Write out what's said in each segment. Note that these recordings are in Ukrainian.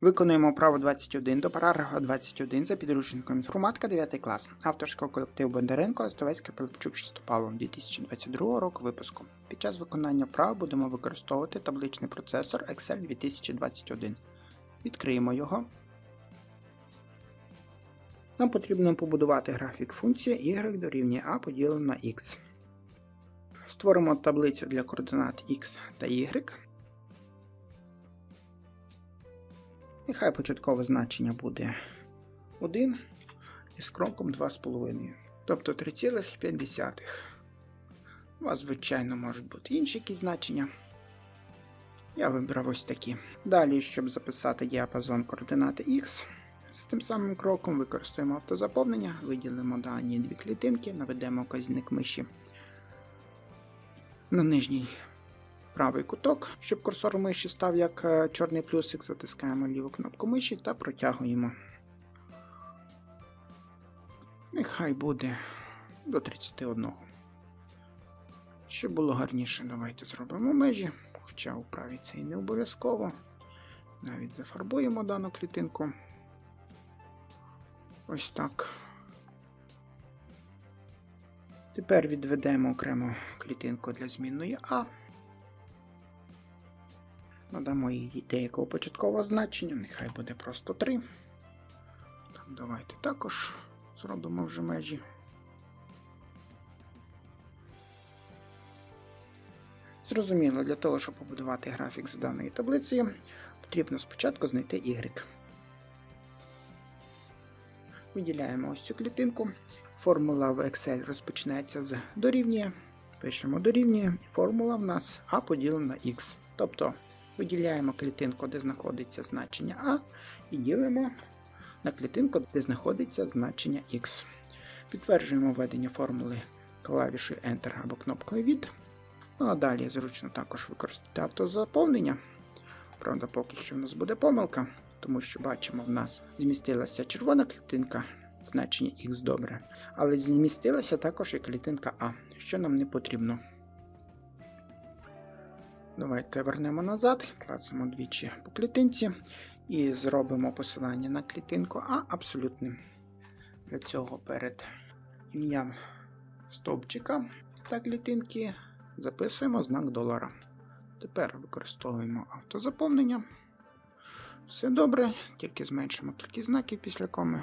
Виконуємо право 21 до параграфа 21 за підручником інформатика 9 клас авторського колективу Бондаренко Остовецький Пилипчук Шестопалов 2022 року випуску. Під час виконання прав будемо використовувати табличний процесор Excel 2021. Відкриємо його. Нам потрібно побудувати графік функції y дорівнює a поділено на x. Створимо таблицю для координат x та y. Нехай початкове значення буде 1 із кроком 2,5, тобто 3,5. У вас, звичайно, можуть бути інші якісь значення. Я вибрав ось такі. Далі, щоб записати діапазон координати X, з тим самим кроком використаємо автозаповнення, виділимо дані дві клітинки, наведемо вказівник миші на нижній правий куток, щоб курсор миші став як е, чорний плюсик, затискаємо ліву кнопку миші та протягуємо. Нехай буде до 31. Щоб було гарніше, давайте зробимо межі, хоча у правій це і не обов'язково. Навіть зафарбуємо дану клітинку. Ось так. Тепер відведемо окремо клітинку для змінної А. Надамо їй деякого початкового значення, нехай буде просто 3. Так, давайте також зробимо вже межі. Зрозуміло, для того, щоб побудувати графік з даної таблиці, потрібно спочатку знайти y. Виділяємо ось цю клітинку. Формула в Excel розпочинається з дорівнює. Пишемо дорівнює, і формула в нас А поділено на Х. Тобто виділяємо клітинку, де знаходиться значення А, і ділимо на клітинку, де знаходиться значення Х. Підтверджуємо введення формули клавішою Enter або кнопкою від. Ну а далі зручно також використати автозаповнення. Правда, поки що в нас буде помилка, тому що бачимо, в нас змістилася червона клітинка, значення Х добре. Але змістилася також і клітинка А, що нам не потрібно. Давайте вернемо назад, клацаємо двічі по клітинці і зробимо посилання на клітинку А абсолютним. Для цього перед ім'ям стовпчика та клітинки записуємо знак долара. Тепер використовуємо автозаповнення. Все добре, тільки зменшимо кількість знаків після коми.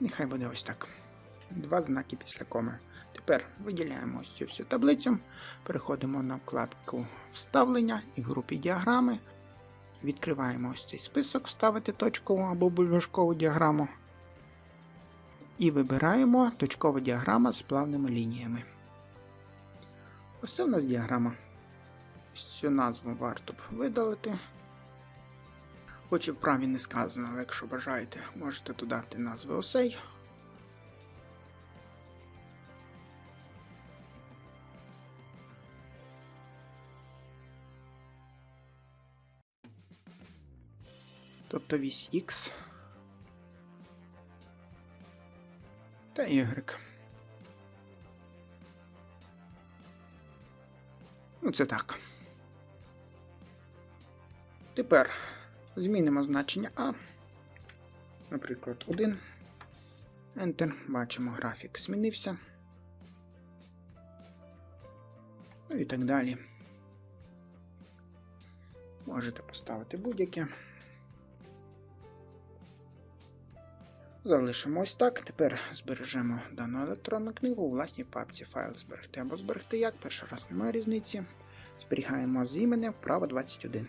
Нехай буде ось так. Два знаки після коми. Тепер виділяємо ось цю всю таблицю, переходимо на вкладку Вставлення і в групі діаграми. Відкриваємо ось цей список, вставити точкову або бульбашкову діаграму. І вибираємо точкова діаграма з плавними лініями. Ось це у нас діаграма. Ось цю назву варто б видалити. Хоч і вправі не сказано, але якщо бажаєте, можете додати назви осей. Тобто вісь X та Y. Ну, це так. Тепер змінимо значення А. Наприклад, 1. Enter. Бачимо, графік змінився. Ну і так далі. Можете поставити будь-яке. Залишимо ось так. Тепер збережемо дану електронну книгу у власній папці файл зберегти або зберегти як. Перший раз немає різниці. Зберігаємо з іменем вправо 21.